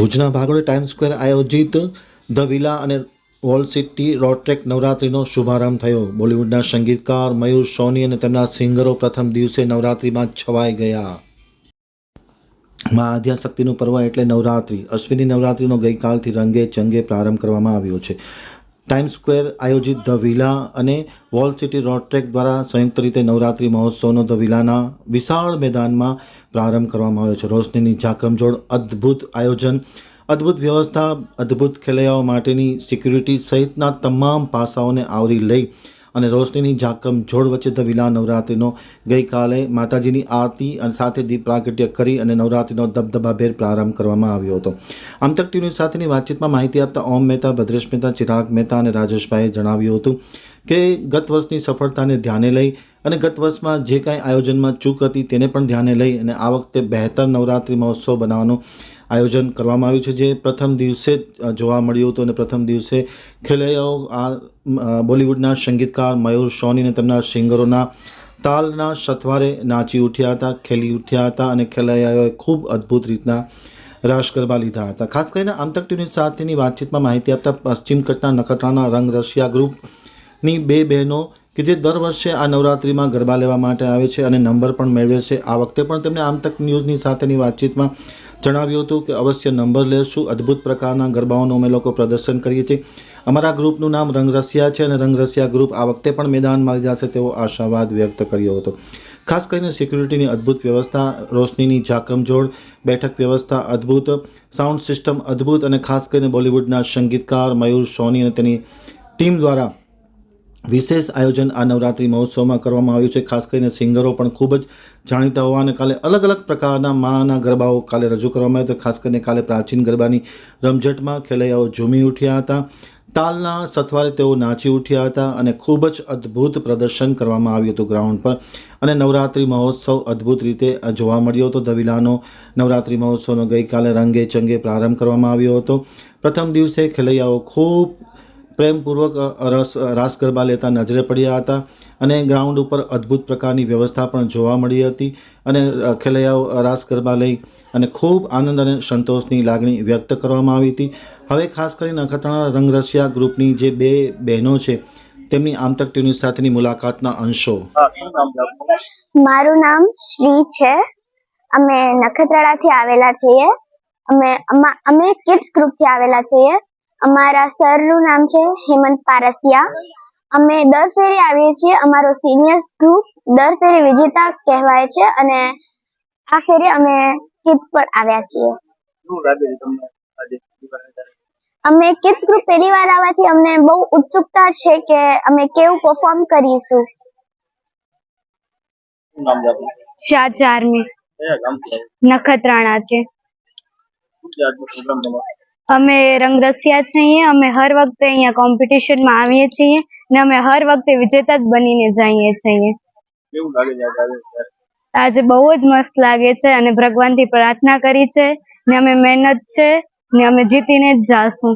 ભુજના ભાગોળે time square આયોજિત ધ વિલા અને વોલ સિટી રોડટ્રેક નવરાત્રિનો શુભારંભ થયો. બોલિવૂડના સંગીતકાર મયુર સોની અને તેમના સિંગરો પ્રથમ દિવસે નવરાત્રિમાં છવાઈ ગયા. મા આદ્યાશક્તિનું પર્વ એટલે નવરાત્રિ. અશ્વિની નવરાત્રિનો ગઈકાલથી રંગે ચંગે પ્રારંભ કરવામાં આવ્યો છે. ટાઈમ સ્ક્વેર આયોજિત ધ વિલા અને વોલ સિટી રોડ ટ્રેક દ્વારા સંયુક્ત રીતે નવરાત્રિ મહોત્સવનો ધ વિલાના વિશાળ મેદાનમાં પ્રારંભ કરવામાં આવ્યો છે. રોશનીની ઝાકમજોડ અદ્ભુત આયોજન, અદ્ભુત વ્યવસ્થા, અદ્ભુત ખેલૈયાઓ માટેની સિક્યુરિટી સહિતના તમામ પાસાઓને આવરી લઈ અને રોશનીની ઝાકમ જોડ વચ્ચે ધ વિલા નવરાત્રિનો ગઈકાલે માતાજીની આરતી અને સાથે દીપ પ્રાગટ્ય કરી અને નવરાત્રિનો દબદબાભેર પ્રારંભ કરવામાં આવ્યો હતો. આમતક ટીવી સાથેની વાતચીતમાં માહિતી આપતા ઓમ મહેતા, ભદ્રેશ મહેતા, ચિરાગ મહેતા અને રાજેશભાઈએ જણાવ્યું હતું કે ગત વર્ષની સફળતાને ધ્યાને લઈ અને ગત વર્ષમાં જે કાંઈ આયોજનમાં ચૂક હતી તેને પણ ધ્યાને લઈ અને આ વખતે બહેતર નવરાત્રિ મહોત્સવ બનાવવાનું આયોજન કરવામાં આવ્યું છે જે પ્રથમ દિવસે જ જોવા મળ્યું હતું અને પ્રથમ દિવસે ખેલૈયાઓ આ બોલિવૂડના સંગીતકાર મયુર સોની અને તેમના સિંગરોના તાલના સથવારે નાચી ઉઠ્યા હતા, ખેલી ઉઠ્યા હતા અને ખેલૈયાઓએ ખૂબ અદ્ભુત રીતના રાસ ગરબા લીધા હતા. ખાસ કરીને આમતક ટીવી સાથેની વાતચીતમાં માહિતી આપતા પશ્ચિમ કચ્છના નખત્રાણા રંગ રશિયા ગ્રુપની બે બહેનો કે જે દર વર્ષે આ નવરાત્રિમાં ગરબા લેવા માટે આવે છે અને નંબર પણ મેળવે છે. આ વખતે પણ તેમણે આમતક ન્યૂઝની સાથેની વાતચીતમાં જણાવ્યું હતું કે અવશ્ય નંબર લેશું. અદ્ભુત પ્રકારના ગરબાઓનું અમે લોકો પ્રદર્શન કરીએ છીએ. અમારા ગ્રુપનું નામ રંગરસિયા છે અને રંગરસિયા ગ્રુપ આ વખતે પણ મેદાનમાં જશે તેવો આશાવાદ વ્યક્ત કર્યો હતો. ખાસ કરીને સિક્યુરિટીની અદ્ભુત વ્યવસ્થા, રોશનીની ઝાકમઝોળ બેઠક વ્યવસ્થા અદ્ભુત, સાઉન્ડ સિસ્ટમ અદ્ભુત અને ખાસ કરીને બોલિવૂડના સંગીતકાર મયુર સોની અને તેની ટીમ દ્વારા વિશેષ આયોજન આ નવરાત્રિ મહોત્સવમાં કરવામાં આવ્યું છે. ખાસ કરીને સિંગરો પણ ખૂબ જ જાણીતા હોવાને કાલે અલગ અલગ પ્રકારના માના ગરબાઓ કાલે રજૂ કરવામાં આવ્યા હતા. ખાસ કરીને કાલે પ્રાચીન ગરબાની રમઝટમાં ખેલૈયાઓ ઝૂમી ઉઠ્યા હતા. તાલના સથવારે તેઓ નાચી ઉઠ્યા હતા અને ખૂબ જ અદ્ભુત પ્રદર્શન કરવામાં આવ્યું હતું ગ્રાઉન્ડ પર. અને નવરાત્રિ મહોત્સવ અદ્ભુત રીતે જોવા મળ્યો હતો. દવિલાનો નવરાત્રિ મહોત્સવનો ગઈકાલે રંગે ચંગે પ્રારંભ કરવામાં આવ્યો હતો. પ્રથમ દિવસે ખેલૈયાઓ ખૂબ પ્રેમપૂર્વક રસ રાસ ગરબા લેતા નજરે પડ્યા હતા અને ગ્રાઉન્ડ ઉપર અદ્ભુત પ્રકારની વ્યવસ્થા પણ જોવા મળી હતી અને ખેલૈયાઓ રાસ ગરબા લઈ અને ખૂબ આનંદ અને સંતોષની લાગણી વ્યક્ત કરવામાં આવી હતી. હવે ખાસ કરીને નખત્રાણા રંગરસિયા ગ્રુપની જે બે બહેનો છે, તેમની આમતક ટીવી સાથેની મુલાકાતના અંશો. મારું નામ શ્રી છે. અમે નખત્રાણાથી આવેલા છીએ. અમા- અમે કિડ્સ ગ્રુપથી આવેલા છીએ. અમારા સરનું નામ છે હેમંત પારસિયા. અમે દર ફેરી આવીએ છીએ અમારો સિનિયર્સ ગ્રુપ દર ફેરી વિજેતા કહેવાય છે અને આ ફેરી અમે કિડ્સ પર આવ્યા છીએ? અમે કિડ્સ ગ્રુપ પહેલી વાર આવવાથી અમને બહુ ઉત્સુકતા છે કે અમે કેવું પરફોર્મ કરીશું. શું નામ છે આપનું? ચાર ચારમી? નખત્રાણા છે. અમે રંગરસિયા છીએ અમે હર વખતે અહીંયા કોમ્પિટિશનમાં આવીએ છીએ ને અમે હર વખતે વિજેતા જ બનીને જઈએ છીએ. આજે બહુ જ મસ્ત લાગે છે અને ભગવાનથી પ્રાર્થના કરી છે ને અમે મહેનત છે ને અમે જીતીને જ જાશું.